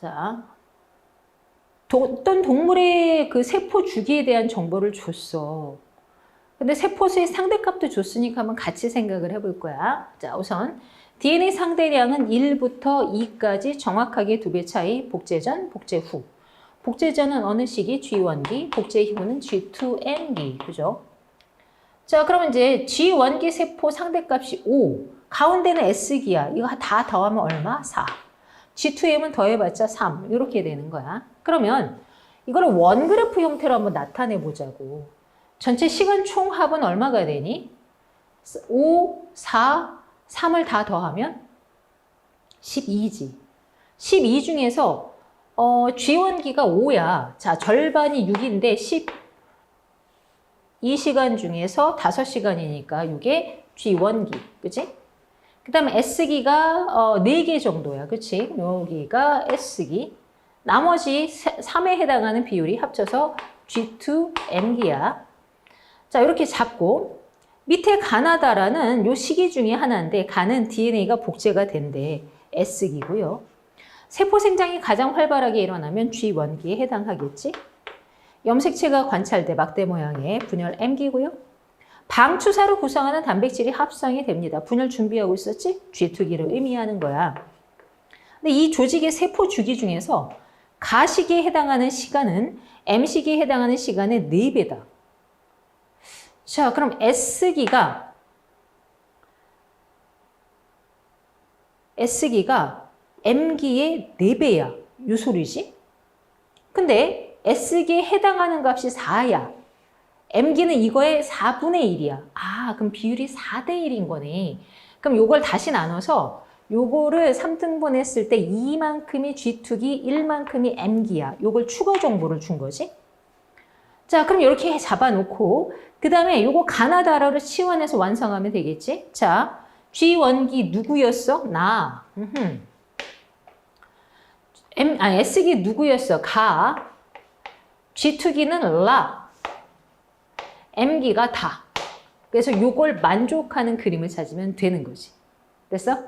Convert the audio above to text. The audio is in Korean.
자, 도- 어떤 동물의 그 세포 주기에 대한 정보를 줬어. 근데 세포수의 상대값도 줬으니까 한번 같이 생각을 해볼 거야. 자, 우선 DNA 상대량은 1부터 2까지 정확하게 두 배 차이 복제 전, 복제 후. 복제 전은 어느 시기? G1기, 복제 후는 G2N기. 그죠? 자, 그러면 이제 G1기 세포 상대값이 5. 가운데는 S기야. 이거 다 더하면 얼마? 4. G2M은 더해봤자 3. 이렇게 되는 거야. 그러면 이거를 원그래프 형태로 한번 나타내 보자고. 전체 시간 총 합은 얼마가 되니? 5, 4, 3을 다 더하면 12지. 12 중에서 어, G1기가 5야. 자, 절반이 6인데 12시간 중에서 5시간이니까 이게 G1기. 그치? 그 다음에 S기가 어, 4개 정도야. 그치? 여기가 S기. 나머지 3에 해당하는 비율이 합쳐서 G2N기야. 자, 이렇게 잡고 밑에 가나다라는 요 시기 중에 하나인데 가는 DNA가 복제가 된대. S기고요. 세포 생장이 가장 활발하게 일어나면 G1기에 해당하겠지. 염색체가 관찰돼 막대 모양의 분열 M기고요. 방추사로 구성하는 단백질이 합성이 됩니다. 분열 준비하고 있었지? G2기를 의미하는 거야. 근데 이 조직의 세포 주기 중에서 가시기에 해당하는 시간은 M시기에 해당하는 시간의 4배다. 자, 그럼 S기가 S기가 M기의 4배야. 요 소리지? 근데 S기에 해당하는 값이 4야. M기는 이거의 4분의 1이야. 아, 그럼 비율이 4대 1인 거네. 그럼 요걸 다시 나눠서 요거를 3등분 했을 때 2만큼이 G2기, 1만큼이 M기야. 요걸 추가 정보를 준 거지. 자, 그럼 이렇게 잡아놓고 그 다음에 요거 가나다라를 치환해서 완성하면 되겠지? 자, G1기 누구였어? 나. 음흠. M, 아, S기 누구였어? 가. G2기는 라. M기가 다. 그래서 요걸 만족하는 그림을 찾으면 되는 거지. 됐어?